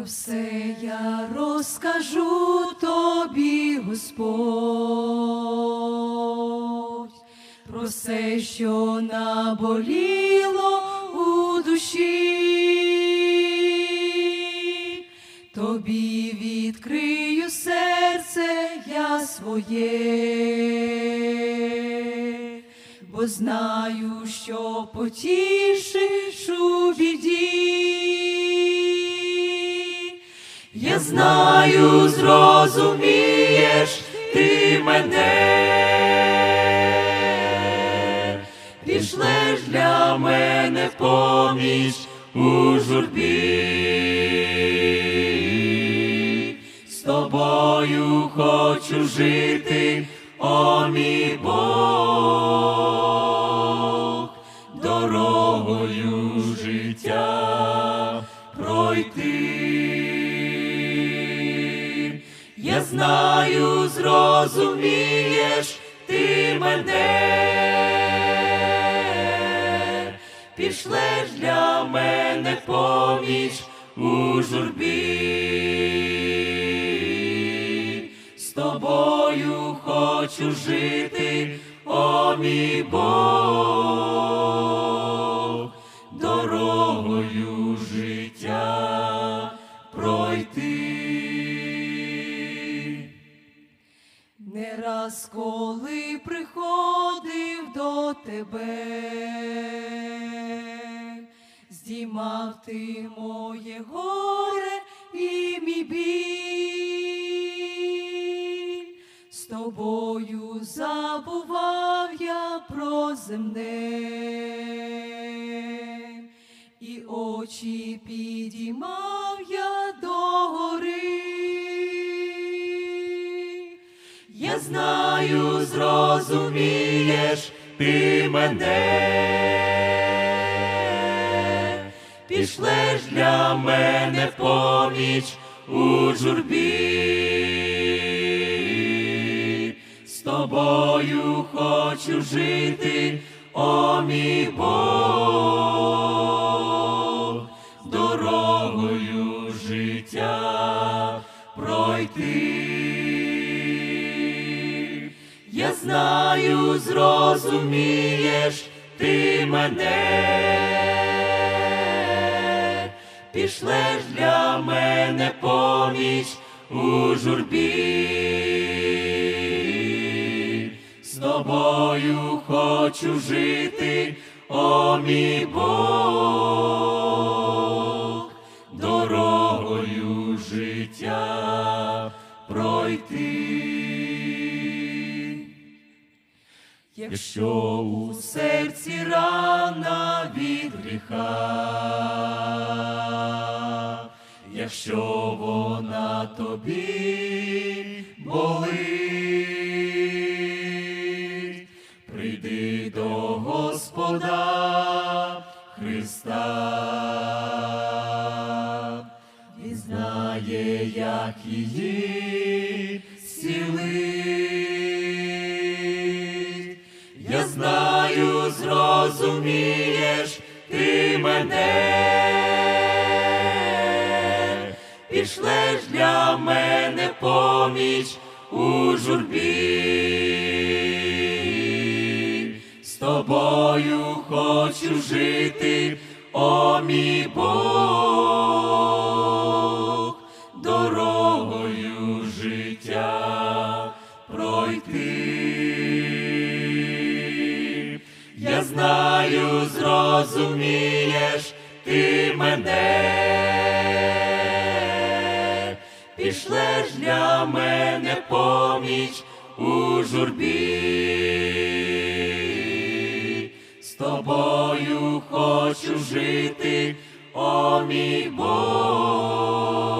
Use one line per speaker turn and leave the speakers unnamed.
Про все я розкажу тобі, Господь, про все, що наболіло у душі, тобі відкрию серце я своє, бо знаю, що потішиш у біді. Знаю, зрозумієш ти мене, пішлеш для мене поміч у журбі. З тобою хочу жити, о мій Бог, Я знаю, зрозумієш ти мене, пішлеш для мене поміч у журбі. З тобою хочу жити, о мій Бог, дорогою життя пройти. Раз, коли приходив до тебе, здіймав ти моє горе і мій біль, з тобою забував я про земне, і очі підіймав я знаю, зрозумієш ти мене, пішлеш для мене поміч у журбі. З тобою хочу жити, о мій Бог, дорогою життя пройти. Я знаю, зрозумієш ти мене, пішлеш для мене поміч у журбі. З тобою хочу жити, о мій Бог, дорогою життя пройти. Якщо у серці рана від гріха, якщо вона тобі болить, прийди до Господа Христа, Він знає, як її зцілить. Зрозумієш ти мене, пішлеш для мене поміч у журбі. З тобою хочу жити, о мій Бог, дорогою життя пройти. Знаю, зрозумієш ти мене, пішлеш для мене поміч у журбі. З тобою хочу жити, о мій Бог,